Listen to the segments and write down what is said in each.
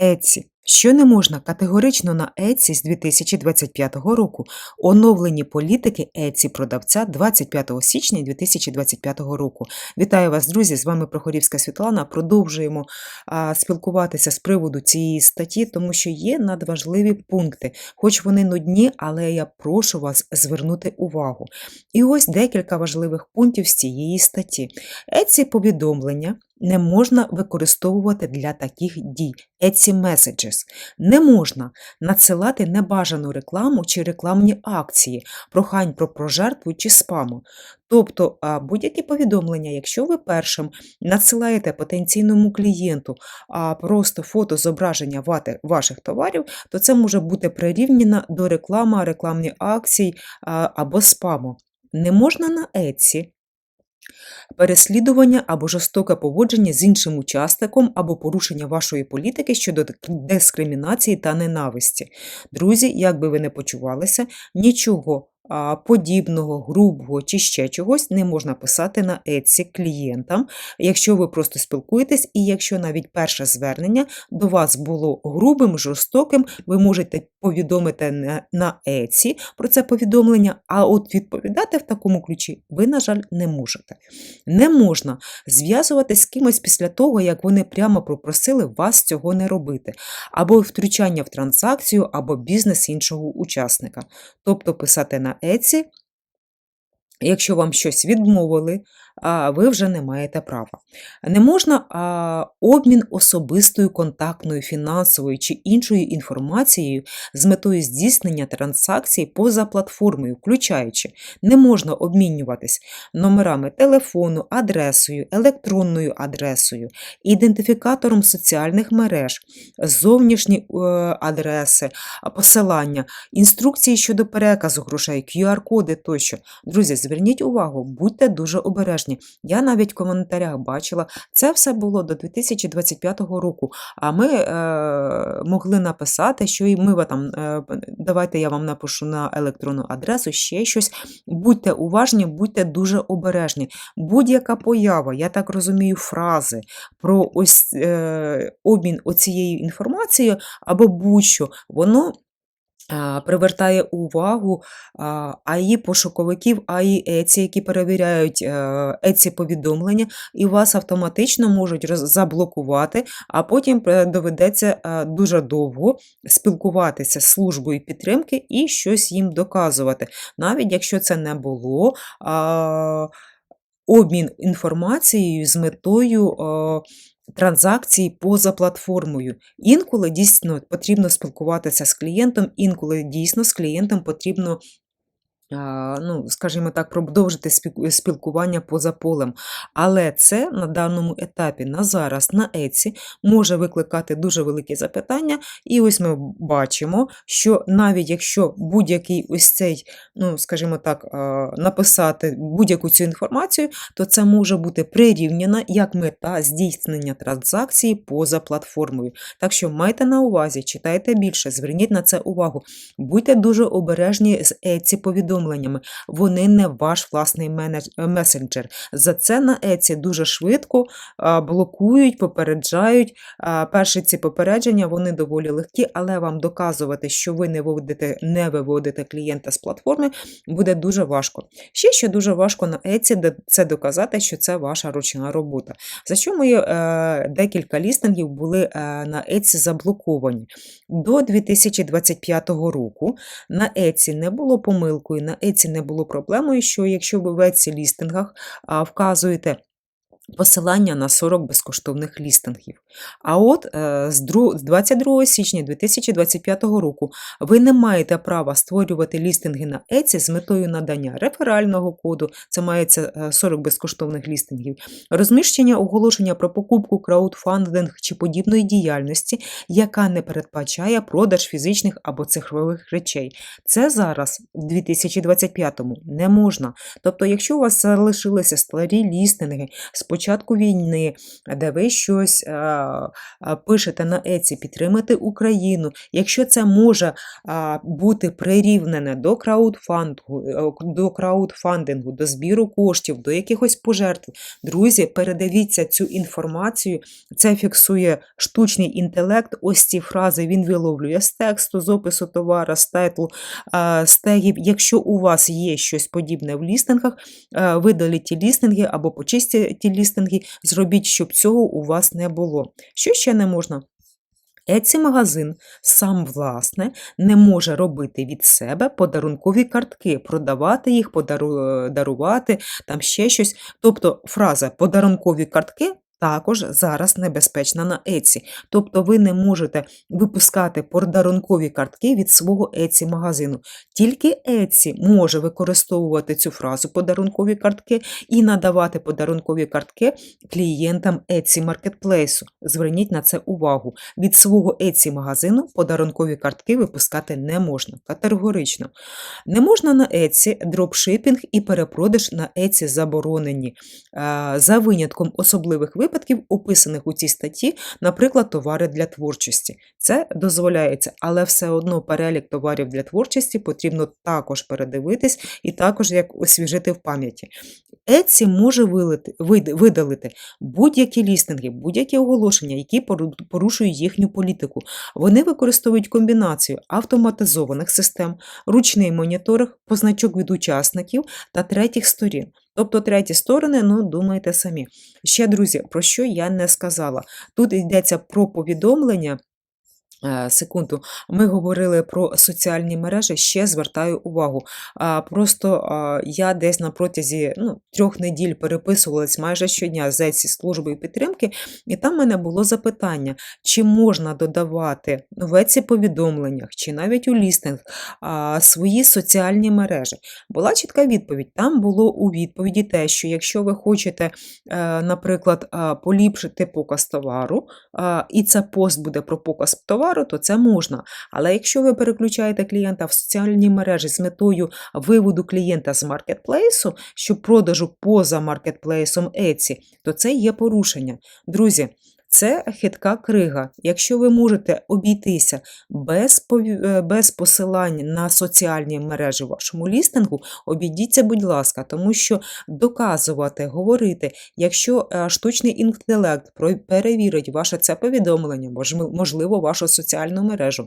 Etsy. Що не можна категорично на Etsy з 2025 року. Оновлені політики Etsy продавця 25 січня 2025 року. Вітаю вас, друзі! З вами Прохорівська Світлана. Продовжуємо а, спілкуватися з приводу цієї статті, тому що є надважливі пункти. Хоч вони нудні, але я прошу вас звернути увагу. І ось декілька важливих пунктів з цієї статті. Etsy повідомлення не можна використовувати для таких дій. Etsy Messages. Не можна надсилати небажану рекламу чи рекламні акції, прохань про пожертву чи спаму. Тобто будь-які повідомлення, якщо ви першим надсилаєте потенційному клієнту просто фото зображення ваших товарів, то це може бути прирівняно до реклами, рекламні акцій або спаму. Не можна на Etsy переслідування або жорстоке поводження з іншим учасником або порушення вашої політики щодо дискримінації та ненависті. Друзі, як би ви не почувалися, нічого подібного, грубого чи ще чогось не можна писати на Etsy клієнтам, якщо ви просто спілкуєтесь, і якщо навіть перше звернення до вас було грубим, жорстоким, ви можете повідомити на- Etsy про це повідомлення, а от відповідати в такому ключі ви, на жаль, не можете. Не можна зв'язуватись з кимось після того, як вони прямо попросили вас цього не робити, або втручання в транзакцію, або бізнес іншого учасника. Тобто писати на Etsy, якщо вам щось відмовили, ви вже не маєте права. Не можна обмін особистою контактною, фінансовою чи іншою інформацією з метою здійснення транзакцій поза платформою, включаючи, не можна обмінюватись номерами телефону, адресою, електронною адресою, ідентифікатором соціальних мереж, зовнішні е, адреси, посилання, інструкції щодо переказу грошей, QR-коди тощо. Друзі, зверніть увагу, будьте дуже обережні. Я навіть в коментарях бачила, це все було до 2025 року. А ми е, могли написати, що і ми там, е, давайте я вам напишу на електронну адресу ще щось. Будьте уважні, будьте дуже обережні. Будь-яка поява, я так розумію, фрази про ось е, обмін оцією інформацією або будь-що, воно привертає увагу а, АІ пошуковиків, АІ Еці, які перевіряють е, Еці повідомлення, і вас автоматично можуть заблокувати, а потім е, доведеться е, дуже довго спілкуватися з службою підтримки і щось їм доказувати. Навіть якщо це не було а, обмін інформацією з метою. е, Транзакції поза платформою. Інколи дійсно потрібно спілкуватися з клієнтом, інколи дійсно з клієнтом потрібно, ну, скажімо так, продовжити спілкування поза полем. Але це на даному етапі, на зараз, на Еці, може викликати дуже великі запитання. І ось ми бачимо, що навіть якщо будь-який ось цей, ну, скажімо так, написати будь-яку цю інформацію, то це може бути прирівняно як мета здійснення транзакції поза платформою. Так що майте на увазі, читайте більше, зверніть на це увагу. Будьте дуже обережні з Еці повідомленнями. Вони не ваш власний е, месенджер. За це на Еці дуже швидко блокують, попереджають. Перші ці попередження вони доволі легкі, але вам доказувати, що ви не виводите, не виводите клієнта з платформи, буде дуже важко. Ще що дуже важко на Еці, це доказати, що це ваша ручна робота. За що мої е, декілька лістингів були е, на Еці заблоковані. До 2025 року на Еці не було помилкою, на Еці не було проблемою, що якщо ви в Еці лістингах вказуєте посилання на 40 безкоштовних лістингів. А от е, з 22 січня 2025 року ви не маєте права створювати лістинги на Еці з метою надання реферального коду, це мається е, 40 безкоштовних лістингів, розміщення оголошення про покупку, краудфандинг чи подібної діяльності, яка не передбачає продаж фізичних або цифрових речей. Це зараз, в 2025-му, не можна. Тобто, якщо у вас залишилися старі лістинги з початку війни, де ви щось а, а, пишете на Еці, підтримати Україну, якщо це може а, бути прирівнене до краудфандингу, е, до краудфандингу, до збіру коштів, до якихось пожертв, друзі, передивіться цю інформацію. Це фіксує штучний інтелект. Ось ці фрази він виловлює з тексту, з опису товара, з тайтлу, з тегів. Якщо у вас є щось подібне в лістингах, а, видаліть ті лістинги або почистіть ті лістинги, зробіть, щоб цього у вас не було. Що ще не можна? Еці магазин сам власне не може робити від себе подарункові картки, продавати їх, подарувати, дарувати, там ще щось. Тобто фраза подарункові картки. Також зараз небезпечна на Etsy. Тобто ви не можете випускати подарункові картки від свого Etsy магазину. Тільки Etsy може використовувати цю фразу подарункові картки і надавати подарункові картки клієнтам Etsy Marketplace. Зверніть на це увагу. Від свого Etsy магазину подарункові картки випускати не можна. Категорично. Не можна на Etsy дропшипінг і перепродаж на Etsy заборонені. Е, За винятком особливих випадків, описаних у цій статті, наприклад, товари для творчості. Це дозволяється, але все одно перелік товарів для творчості потрібно також передивитись і також як освіжити в пам'яті. Etsy може видалити будь-які лістинги, будь-які оголошення, які порушують їхню політику. Вони використовують комбінацію автоматизованих систем, ручний моніторинг, позначок від учасників та третіх сторін. Тобто треті сторони, ну думайте самі. Ще, друзі, про що я не сказала. Тут йдеться про повідомлення. Е, Секунду, ми говорили про соціальні мережі. Ще звертаю увагу. Просто я десь на протязі ну, трьох неділь переписувалась майже щодня з ці служби підтримки, і там в мене було запитання, чи можна додавати в ці повідомленнях, чи навіть у лістинг свої соціальні мережі. Була чітка відповідь. Там було у відповіді те, що якщо ви хочете, е, наприклад, поліпшити показ товару, і це пост буде про показ товару, то це можна. Але якщо ви переключаєте клієнта в соціальні мережі з метою виводу клієнта з маркетплейсу, що продажу поза маркетплейсом Etsy, то це є порушення. Друзі, це хитка крига. Якщо ви можете обійтися без, е, без посилань на соціальні мережі вашому лістингу, обійдіться, будь ласка, тому що доказувати, говорити, якщо е, штучний інтелект перевірить ваше це повідомлення, можливо, вашу соціальну мережу.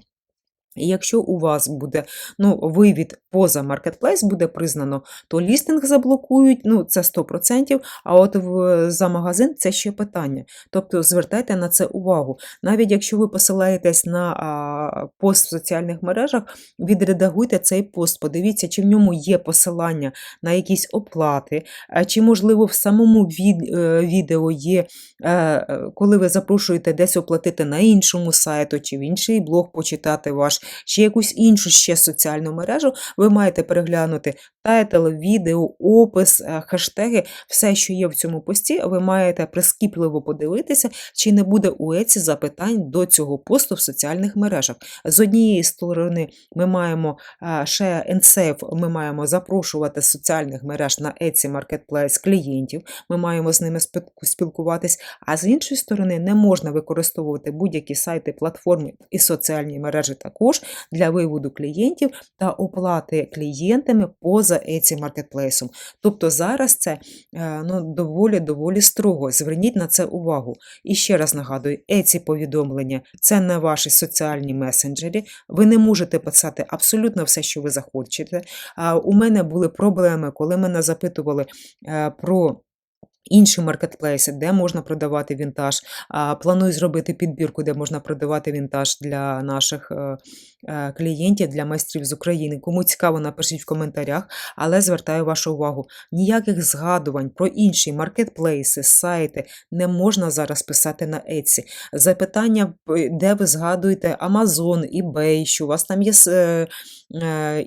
Якщо у вас буде ну, вивід поза маркетплейс буде признано, то лістинг заблокують, ну це 100%, а от в, за магазин це ще питання. Тобто звертайте на це увагу. Навіть якщо ви посилаєтесь на а, пост в соціальних мережах, відредагуйте цей пост, подивіться, чи в ньому є посилання на якісь оплати, а чи, можливо, в самому від, е, відео є, е, е, коли ви запрошуєте десь оплатити на іншому сайту, чи в інший блог почитати ваш, чи якусь іншу ще соціальну мережу, ви маєте переглянути тайтл, відео, опис, е, хештеги, все, що є в цьому пості, ви маєте прискіпливо подивитися, чи не буде у Еці запитань до цього посту в соціальних мережах. З однієї сторони, ми маємо е, ще EndSafe, ми маємо запрошувати з соціальних мереж на Etsy Marketplace клієнтів, ми маємо з ними спілкуватись, а з іншої сторони, не можна використовувати будь-які сайти, платформи і соціальні мережі також для виводу клієнтів та оплати клієнтами поза Etsy Marketplace. Тобто зараз це е, ну, доволі доволі строго. Зверніть на це увагу. І ще раз нагадую, Etsy повідомлення це не ваші соціальні месенджері. Ви не можете писати абсолютно все, що ви захочете. У мене були проблеми, коли мене запитували е, про. Інші маркетплейси, де можна продавати вінтаж. Планую зробити підбірку, де можна продавати вінтаж для наших е, е, клієнтів, для майстрів з України. Кому цікаво, напишіть в коментарях, але звертаю вашу увагу: ніяких згадувань про інші маркетплейси, сайти не можна зараз писати на Etsy. Запитання, де ви згадуєте Amazon, eBay, що у вас там є е, е,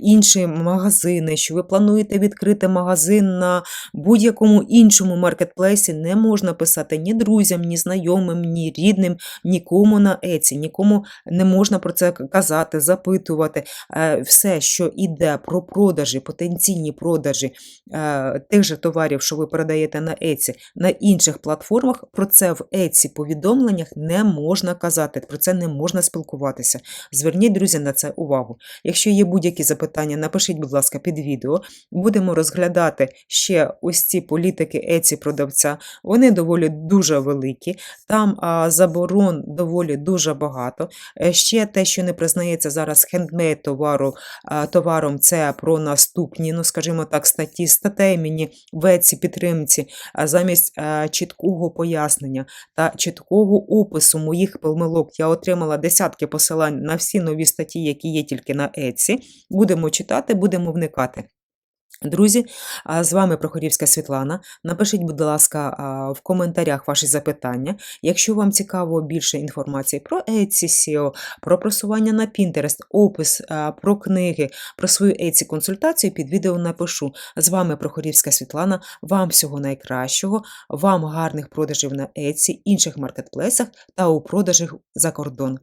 інші магазини, що ви плануєте відкрити магазин на будь-якому іншому маркетплейсі, не можна писати ні друзям, ні знайомим, ні рідним, нікому на Еці, нікому не можна про це казати, запитувати. Е, Все, що йде про продажі, потенційні продажі е, тих же товарів, що ви передаєте на Еці, на інших платформах, про це в Еці повідомленнях не можна казати, про це не можна спілкуватися. Зверніть, друзі, на це увагу. Якщо є будь-які запитання, напишіть, будь ласка, під відео. Будемо розглядати ще ось ці політики Еці продавця. Вони доволі дуже великі. Там а, заборон доволі дуже багато. Е, Ще те, що не признається зараз хендмейд товару, а, товаром, це про наступні, ну скажімо так, статті статей мені в Еці підтримці, а замість е, чіткого пояснення та чіткого опису моїх помилок я отримала десятки посилань на всі нові статті, які є тільки на Еці. Будемо читати, будемо вникати. Друзі, з вами Прохорівська Світлана. Напишіть, будь ласка, в коментарях ваші запитання. Якщо вам цікаво більше інформації про Etsy SEO, про просування на Pinterest, опис про книги, про свою Etsy консультацію, під відео напишу. З вами Прохорівська Світлана. Вам всього найкращого, вам гарних продажів на Etsy, інших маркетплейсах та у продажах за кордон.